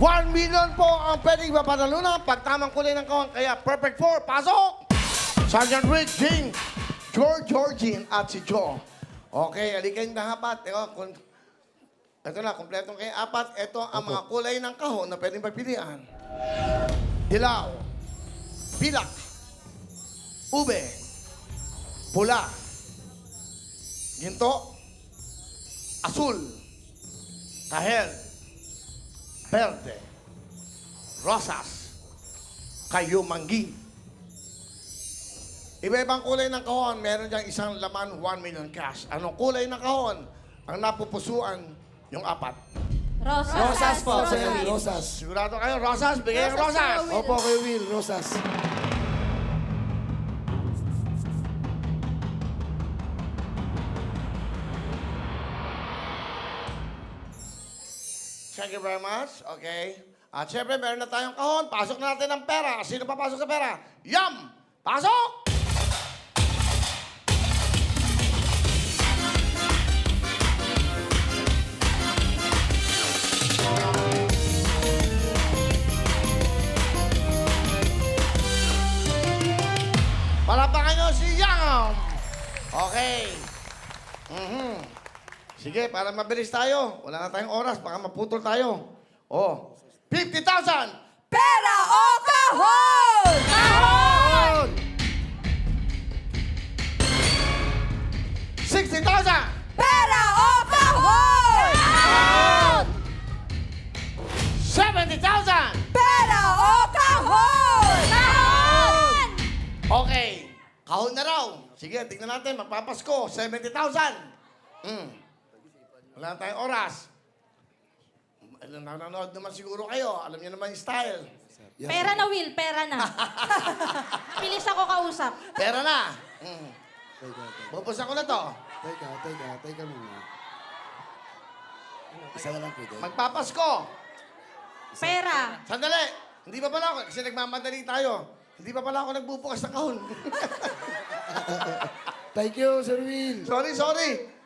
1 million po ang pwedeng mapanalunan pag tamang kulay ng kawan. Kaya perfect four, pasok! Sergeant Rick, King, George Georgine at si Joe. Okay, alikayong dahapat. Eko, kun... Ito na, kompletong kayo. Apat, ito ang mga kulay ng kahon na pwedeng pagpilian. Dilaw, bilak, ube, pula, ginto, asul, kahel, verde, rosas, kayumanggi. Iba-ibang kulay ng kahon, meron diyang isang laman, 1 million cash. Anong kulay ng kahon? Ang napupusuan, yung apat. Rosas. Rosas po, Rosas. Rosas. Sigurado kayo, rosas, bigay ng rosas. Opo, kay Will. Rosas. Thank you very much. Okay. At syempre, meron na tayong kahon. Pasok na natin ang pera. Sino papasok sa pera? Yum! Pasok! Palapakan nyo si Yum! Okay. Mhm. Sige, para mabilis tayo. Wala na tayong oras. Baka maputol tayo. Oh, 50,000! Pera o kahon! Kahon! 60,000! Pera o kahon! Kahon! 70,000! Pera o kahon! Kahon! Okay, kahon na raw. Sige, tingnan natin. Magpapasko. 70,000. Hmm. Wala na tayong oras. Alam, Nanonood naman siguro kayo. Alam niyo naman yung style. Pera na, Will. Pera na. Bilis ako kausap. Pera na. Hmm. Teka, teka. Bubos ako na to. Teka, teka. Teka muna. Isa na lang pwede. Magpapasko. Pera. Sandali! Hindi pa pala ako, kasi nagmamadali tayo. Hindi pa pala ako nagbubukas ng kahon. Thank you, Sir Will. sorry, sorry.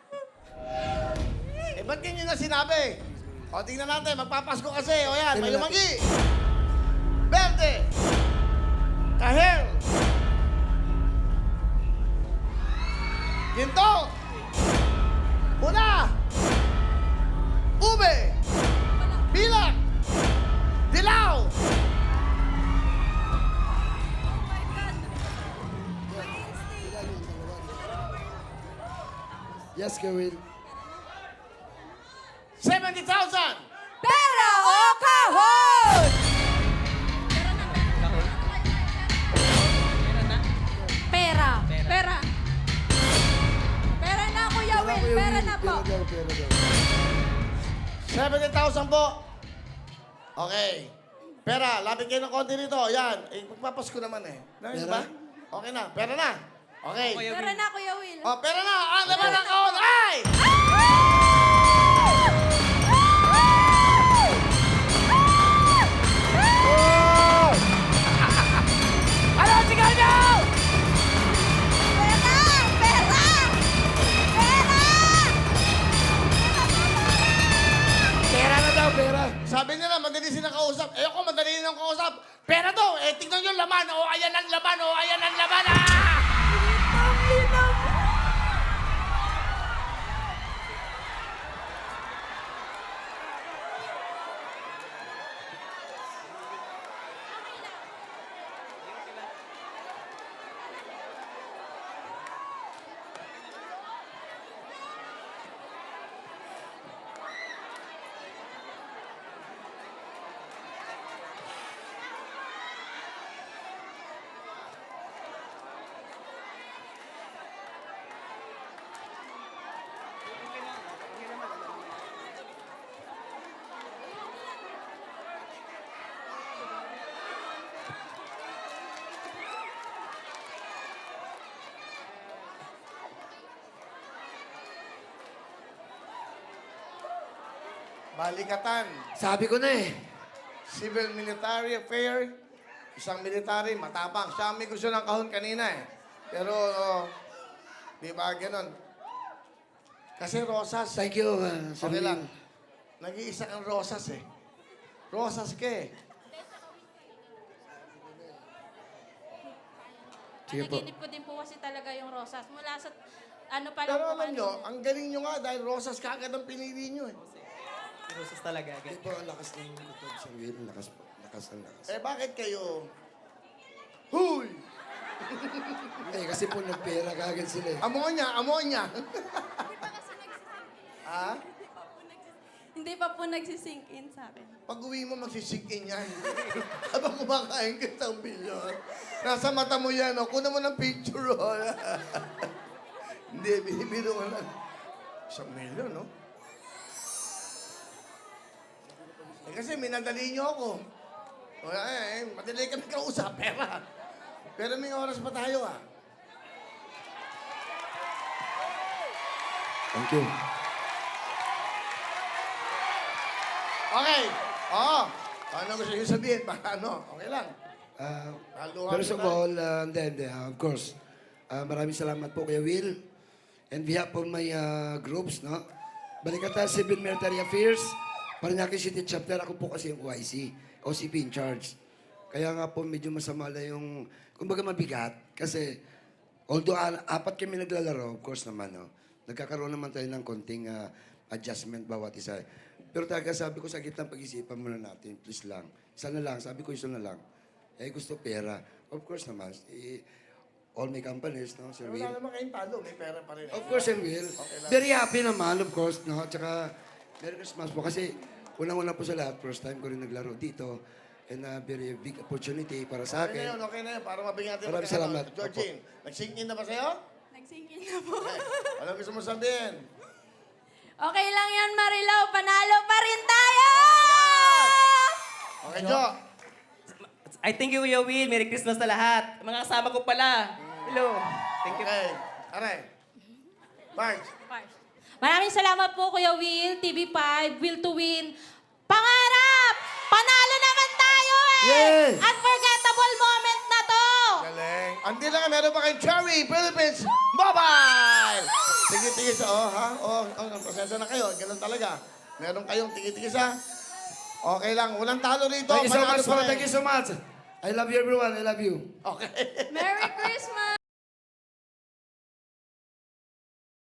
Eh, ba't ganyan na sinabi? O, tingnan natin, magpapasko kasi. O yan, may lumanggi. Verde. Kahel. Ginto. Pula. Ube. Pilak. Dilaw. Yes, Kuya Will. 70,000. Pera o kahon! Pera. Pera. Pera na, Kuya Will. Pera na po. Pera daw, pera daw. 70,000 po. Okay. Pera, lapit kayo ng konti rito. Yan. Eh, magpapasko naman eh. Narinig Pera? ba? Okay na. Pera na. Okay. Pera na, Kuya Will. Oh, pera na. Ang laman ng kahon ay! Nyo laman. O, ayan ang laman. O, ayan ang laman. Ah! Balikatan. Sabi ko na eh. Civil Military Affair. Isang military, matapang. Siya ang may gusto ng kahon kanina eh. Pero, oh, di ba, ganun. Kasi rosas. Thank you, uh, Okay lang. Nag-iisa ang rosas eh. Rosas ka eh. Sige po. Ko din po kasi talaga yung rosas. Mula sa, ano pa lang Pero po alam nyo, ang galing nyo nga dahil rosas kagad ang pinili nyo eh. Rosas talaga. Hindi po, ang lakas ng kutob, Will. Ang lakas po. Lakas ang lakas. Eh bakit kayo? Huy! Hindi, kasi po nagpera kagad sila eh. Amonya, amonya. ha? Hindi pa po nagsisink in sa akin. Pag uwi mo, magsisingkin yan. Habang kumakain ka sa bilyon. Nasa mata mo yan, o. Kuna mo ng picture, o. Hindi, binibiro ka lang. Isang milyon, no? Kasi minadali niyo ako. Wala eh, madali kami kausap, pera. Pero may oras pa tayo, ah. Thank you. Okay. Oo. Ano gusto niyo sabihin? Para ano? Okay lang. Uh, Haluan first of all, uh, and then, uh, of course, uh, maraming salamat po kay Will. And behalf of my uh, groups, no? Balikatan Civil Military Affairs, Paranaque City Chapter, ako po kasi yung OIC, OCP in charge. Kaya nga po medyo masama na yung, kumbaga mabigat, kasi although apat kami naglalaro, of course naman, no? Nagkakaroon naman tayo ng konting uh, adjustment bawat isa. Pero talaga sabi ko sa gitna pag-isipan muna natin, please lang. Isa na lang, sabi ko isa na lang. Eh gusto pera. Of course naman, eh, all my companies, no, Sir Will. Wala naman kayong talo. May pera pa rin. Of course, Sir Will. Very happy naman, of course, no? Tsaka, Merry Christmas po. Kasi, unang-una po sa lahat, first time ko rin naglaro dito. And a very big opportunity para sa Okay na yun, akin. okay na yun. Para mabigyan natin. Maraming magkano. salamat. Georgine, nag-sink in na ba sa'yo? Nagsink in na po. Okay. Ano gusto mo sabihin? Okay lang yan, Marilaw. Panalo pa rin tayo! Okay, Jo. I thank you, Will. Merry Christmas sa lahat. Mga kasama ko pala. Hello. Thank you. Okay. Are. Marge. Maraming salamat po, Kuya Will, TV5, Will to Win. Pangarap! Panalo naman tayo eh! Yay! Unforgettable moment na to! Galing. Andi lang, meron pa kayong Cherry Philippines Mobile! Tigit-tigis, oh, ha? Oh, oh, pasensya na kayo. Ganun talaga. Meron kayong tigit-tigis, ha? Okay lang. Walang talo rito. Thank you so Panalo much pa rin. Thank you so much. I love you, everyone. I love you. Okay. Merry Christmas!